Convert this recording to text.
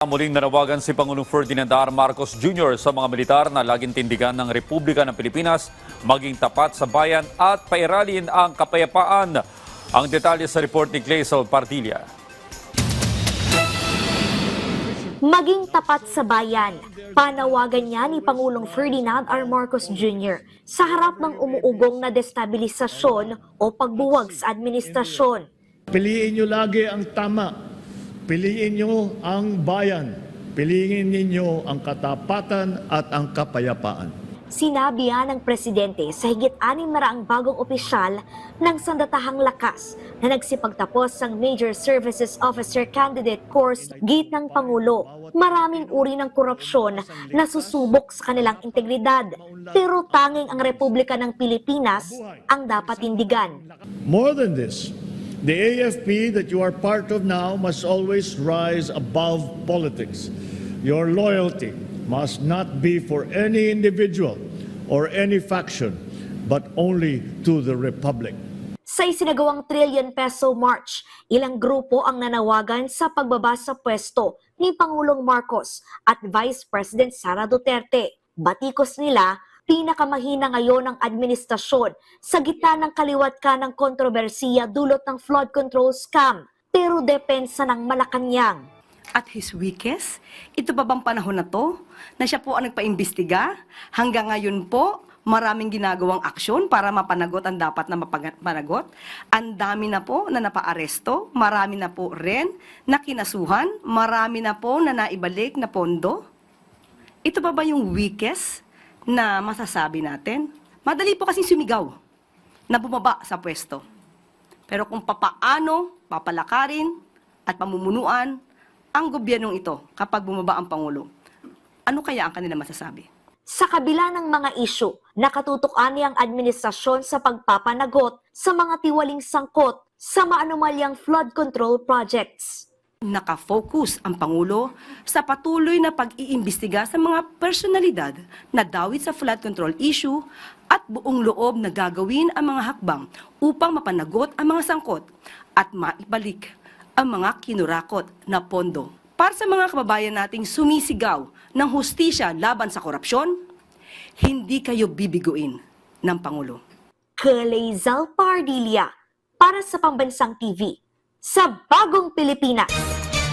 Muling nanawagan si Pangulong Ferdinand R. Marcos Jr. sa mga militar na laging tindigan ng Republika ng Pilipinas, maging tapat sa bayan at pairalin ang kapayapaan. Ang detalye sa report ni Clazel Pardilla. Maging tapat sa bayan. Panawagan niya ni Pangulong Ferdinand R. Marcos Jr. sa harap ng umuugong na destabilisasyon o pagbuwag sa administrasyon. Piliin nyo lagi ang tama. Piliin nyo ang bayan. Piliin ninyo ang katapatan at ang kapayapaan. Sinabi yan ng presidente sa higit anim na raang bagong opisyal ng sandatahang lakas na nagsipagtapos ng Major Services Officer Candidate Course gate ng Pangulo. Maraming uri ng korupsyon na susubok sa kanilang integridad. Pero tanging ang Republika ng Pilipinas ang dapat tindigan. More than this, the AFP that you are part of now must always rise above politics. Your loyalty must not be for any individual or any faction, but only to the Republic. Sa isinagawang trillion peso march, ilang grupo ang nanawagan sa pagbaba sa pwesto ni Pangulong Marcos at Vice President Sara Duterte. Batikos nila, pinakamahina ngayon ang administrasyon sa gitna ng kaliwat ka ng kontrobersiya dulot ng flood control scam. Pero depensa ng Malacanang. at his weakest? Ito ba bang panahon na to na siya po ang nagpaimbestiga? Hanggang ngayon po, maraming ginagawang aksyon para mapanagot ang dapat na mapanagot. Ang dami na po na napaaresto, marami na po rin na kinasuhan, marami na po na naibalik na pondo. Ito ba ba yung weakest na masasabi natin? Madali po kasing sumigaw na bumaba sa pwesto. Pero kung papaano papalakarin at pamumunuan ang gobyernong ito kapag bumaba ang Pangulo, ano kaya ang kanila masasabi? Sa kabila ng mga isyu, nakatutukan niyang administrasyon sa pagpapanagot sa mga tiwaling sangkot sa maanumalyang flood control projects. Nakafocus ang Pangulo sa patuloy na pag-iimbestiga sa mga personalidad na dawit sa flood control issue at buong loob na gagawin ang mga hakbang upang mapanagot ang mga sangkot at maibalik ang mga kinurakot na pondo. Para sa mga kababayan nating sumisigaw ng hustisya laban sa korupsyon, hindi kayo bibiguin ng Pangulo. Kalezal Pardilla para sa Pambansang TV sa Bagong Pilipinas.